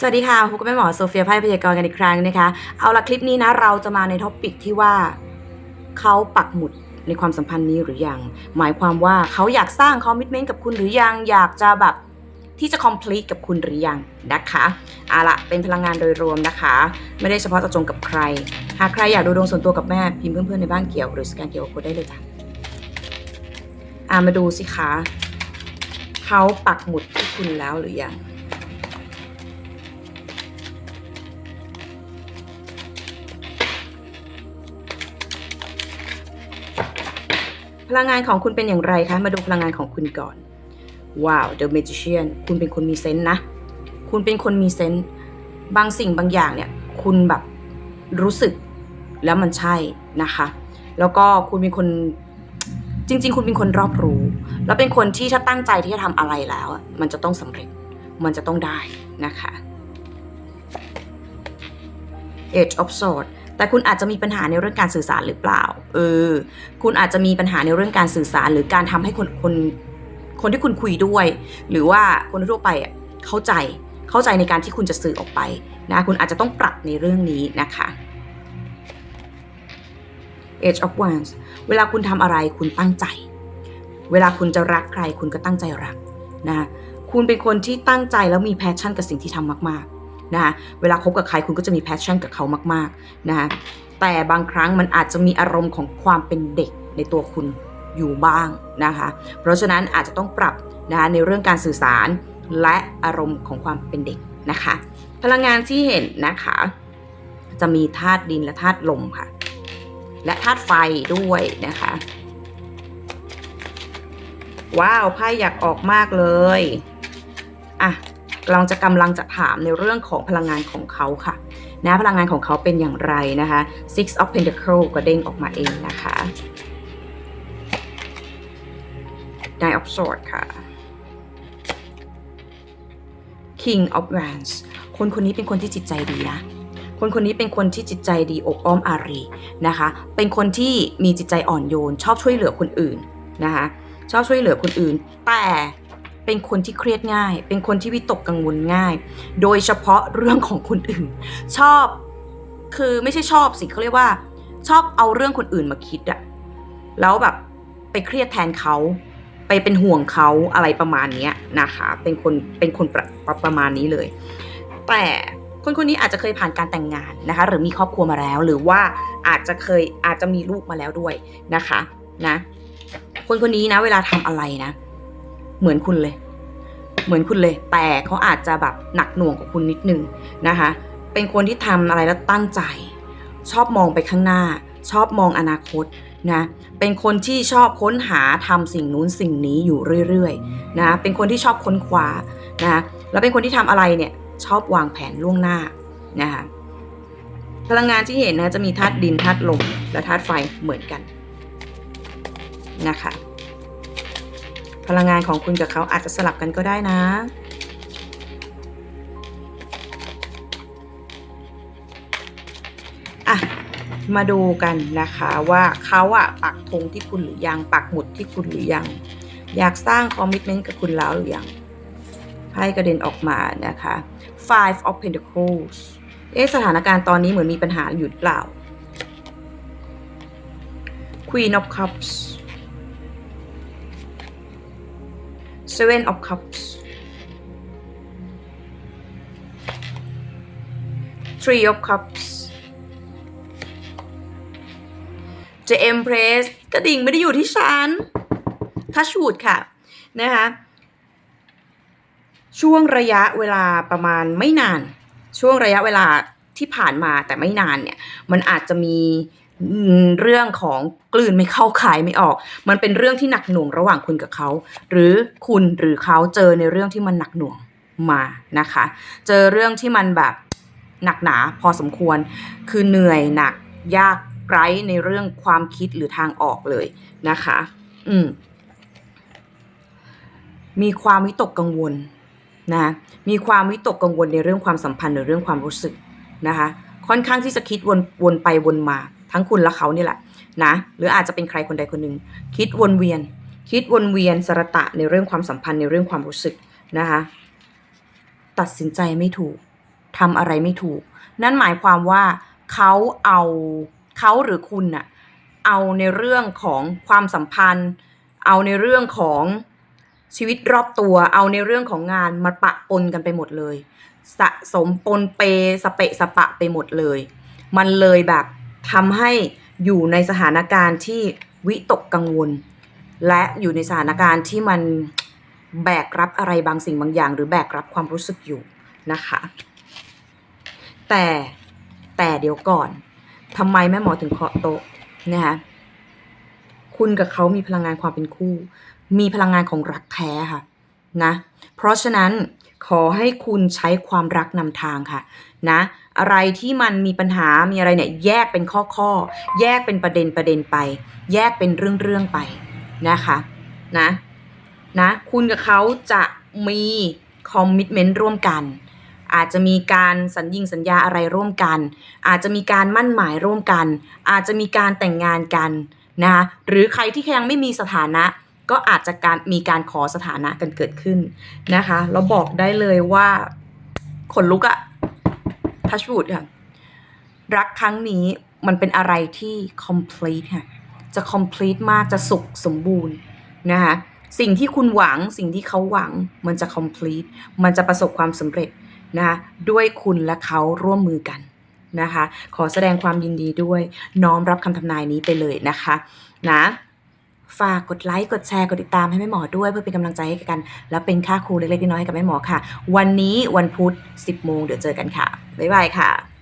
สวัสดีค่ะพบกับแม่หมอโซเฟียไพ่พยากรณ์กันอีกครั้งนะคะ เอาละคลิปนี้นะเราจะมาในท็อปิกที่ว่าเขาปักหมุดในความสัมพันธ์นี้หรือยัง หมายความว่าเขาอยากสร้างคอมมิชเมนต์กับคุณหรือยัง อยากจะแบบที่จะ complete กับคุณหรือยังนะคะเอาละเป็นพลังงานโดยรวมนะคะ ไม่ได้เฉพาะเจาะจงกับใคร หากใครอยากดูดวงส่วนตัวกับแม่พิมพ์เพื่อนๆในบ้านเกี่ยวหรือสแกนเกี่ยวกับคุณได้เลยจ้ะอามาดูสิคะเขาปักหมุดที่คุณแล้วหรือยัง พลังงานของคุณเป็นอย่างไรคะ มาดูพลังงานของคุณก่อน ว้าว The Magician คุณเป็นคนมีเซนส์นะ คุณเป็นคนมีเซนส์บางสิ่งบางอย่างเนี่ย คุณแบบรู้สึกแล้วมันใช่นะคะ แล้วก็คุณเป็นคนจริง ๆ คุณเป็นคนรอบรู้ แล้วเป็นคนที่ถ้าตั้งใจที่จะทำอะไรแล้ว มันจะต้องสำเร็จ มันจะต้องได้นะคะ Age of Swords แต่คุณอาจจะมีปัญหาในเรื่องการสื่อสารหรือเปล่า เออ คุณอาจจะมีปัญหาในเรื่องการสื่อสารหรือการทำให้คนคนคนที่คุณคุยด้วย หรือว่าคนทั่วไปอะเข้าใจเข้าใจในการที่คุณจะสื่อออกไปนะคุณอาจจะต้องปรับในเรื่องนี้นะคะ Age of Wands เวลาคุณทำอะไรคุณตั้งใจ เวลาคุณจะรักใครคุณก็ตั้งใจรักนะคะคุณเป็นคนที่ตั้งใจแล้วมีแพชชั่นกับสิ่งที่ทำมากๆ นะคะเวลาคบกับใครคุณก็จะมีแพชชั่นกับเขามากๆนะคะแต่บางครั้งมันอาจจะมีอารมณ์ของความเป็นเด็กในตัวคุณอยู่บ้างนะคะ เพราะฉะนั้นอาจจะต้องปรับนะคะในเรื่องการสื่อสารและอารมณ์ของความเป็นเด็กนะคะ พลังงานที่เห็นนะคะ จะมีธาตุดินและธาตุลมค่ะ และธาตุไฟด้วยนะคะ ว้าวไพ่อยากออกมากเลย กำลังจะกำลังจะถามในเรื่องของพลังงานของเขาค่ะนะพลังงานของเขาเป็นอย่างไรนะคะ Six of Pentacles ก็เด้งออกมาเองนะคะ Nine of Swords ค่ะ King of Wands คนคนนี้เป็นคนที่จิตใจดีนะคนคนนี้เป็นคนที่จิตใจดีอบอ้อมอารีนะคะ เป็นคนที่มีจิตใจอ่อนโยน ชอบช่วยเหลือคนอื่นนะคะ ชอบช่วยเหลือคนอื่น แต่ เป็นคนที่เครียดง่าย เป็นคนที่วิตกกังวลง่าย โดยเฉพาะเรื่องของคนอื่น ชอบ คือไม่ใช่ชอบสิเขาเรียกว่า ชอบเอาเรื่องคนอื่นมาคิดอะแล้วแบบไปเครียดแทนเขา ไปเป็นห่วงเขาอะไรประมาณนี้นะคะ เป็นคนเป็นคนประประประมาณนี้เลย แต่คนคนนี้อาจจะเคยผ่านการแต่งงานนะคะ หรือมีครอบครัวมาแล้ว หรือว่าอาจจะเคยอาจจะมีลูกมาแล้วด้วยนะคะนะคนคนนี้นะเวลาทำอะไรนะ เหมือนคุณเลย เหมือนคุณเลย แต่เขาอาจจะแบบหนักหน่วงกว่าคุณนิดนึงนะคะ เป็นคนที่ทำอะไรแล้วตั้งใจ ชอบมองไปข้างหน้า ชอบมองอนาคตนะเป็นคนที่ชอบค้นหาทำสิ่งนู้นสิ่งนี้อยู่เรื่อยๆนะเป็นคนที่ชอบค้นคว้านะแล้วเป็นคนที่ทำอะไรเนี่ยชอบวางแผนล่วงหน้านะคะพลังงานที่เห็นนะจะมีธาตุดินธาตุลมและธาตุไฟเหมือนกันนะคะ พลังงานของคุณกับเขาอาจจะสลับกันก็ได้นะ อะ มาดูกันนะคะว่าเขาอะปักธงที่คุณหรือยังปักหมุดที่คุณหรือยัง อยากสร้างคอมมิชเมนต์กับคุณแล้วหรือยังไพ่กระเด็นออกมานะคะ Five of Pentacles เอ๊ะสถานการณ์ตอนนี้เหมือนมีปัญหาอยู่หรือเปล่า Queen of Cups Seven of Cups Three of Cups The Empress กระดิ่งไม่ได้อยู่ที่ฉันทัชวูดค่ะ นะคะช่วงระยะเวลาประมาณไม่นาน ช่วงระยะเวลาที่ผ่านมาแต่ไม่นานเนี่ย มันอาจจะมี เรื่องของกลืนไม่เข้าคายไม่ออก มันเป็นเรื่องที่หนักหน่วงระหว่างคุณกับเขา หรือคุณหรือเขาเจอในเรื่องที่มันหนักหน่วงมานะคะ เจอเรื่องที่มันแบบหนักหนาพอสมควร คือเหนื่อยหนักยากไร้ในเรื่องความคิดหรือทางออกเลยนะคะ อืม มีความวิตกกังวลนะ มีความวิตกกังวลในเรื่องความสัมพันธ์หรือเรื่องความรู้สึกนะคะ ค่อนข้างที่จะคิดวนวนไปวนมา ทั้งคุณและเขานี่แหละนะหรืออาจจะเป็นใครคนใดคนหนึ่งคิดวนเวียน คิดวนเวียนสระตะในเรื่องความสัมพันธ์ในเรื่องความรู้สึกนะคะตัดสินใจไม่ถูกทำอะไรไม่ถูก นั่นหมายความว่าเขาเอาเขาหรือคุณน่ะเอาในเรื่องของความสัมพันธ์ เอาในเรื่องของชีวิตรอบตัว เอาในเรื่องของงานมาปะปนกันไปหมดเลย สะสมปนเปสเปะสปะไปหมดเลย มันเลยแบบ ทำให้อยู่ในสถานการณ์ที่วิตกกังวล และอยู่ในสถานการณ์ที่มันแบกรับอะไรบางสิ่งบางอย่าง หรือแบกรับความรู้สึกอยู่นะคะ แต่แต่เดี๋ยวก่อนทำไมแม่หมอถึงเคาะโต๊ะนะคะคุณกับเขามีพลังงานความเป็นคู่ มีพลังงานของรักแท้ค่ะ นะเพราะฉะนั้นขอให้คุณใช้ความรักนำทางค่ะนะอะไรที่มันมีปัญหา มีอะไรเนี่ยแยกเป็นข้อข้อ แยกเป็นประเด็นประเด็นไป แยกเป็นเรื่องเรื่องไปนะคะนะนะคุณกับเขาจะมีคอมมิชเมนต์ร่วมกัน อาจจะมีการสัญญิงสัญญาอะไรร่วมกัน อาจจะมีการมั่นหมายร่วมกัน อาจจะมีการแต่งงานกันนะคะหรือใครที่ยังไม่มีสถานะ ก็อาจจะการมีการขอสถานะกันเกิดขึ้นนะคะเราบอกได้เลยว่าขนลุกอะทัชวูดค่ะรักครั้งนี้มันเป็นอะไรที่ complete ค่ะจะ complete มากจะสุขสมบูรณ์นะคะสิ่งที่คุณหวังสิ่งที่เขาหวังมันจะ complete มันจะประสบความสำเร็จนะคะด้วยคุณและเขาร่วมมือกันนะคะ ขอแสดงความยินดีด้วย น้อมรับคำทำนายนี้ไปเลยนะคะ นะ ฝากกดไลค์กดแชร์กดติดตามให้แม่หมอด้วยเพื่อเป็นกำลังใจให้กัน และเป็นค่าครูเล็กๆน้อยๆให้กับแม่หมอค่ะ วันนี้วันพุธ 10 โมงเดี๋ยวเจอกันค่ะ บ๊ายบายค่ะ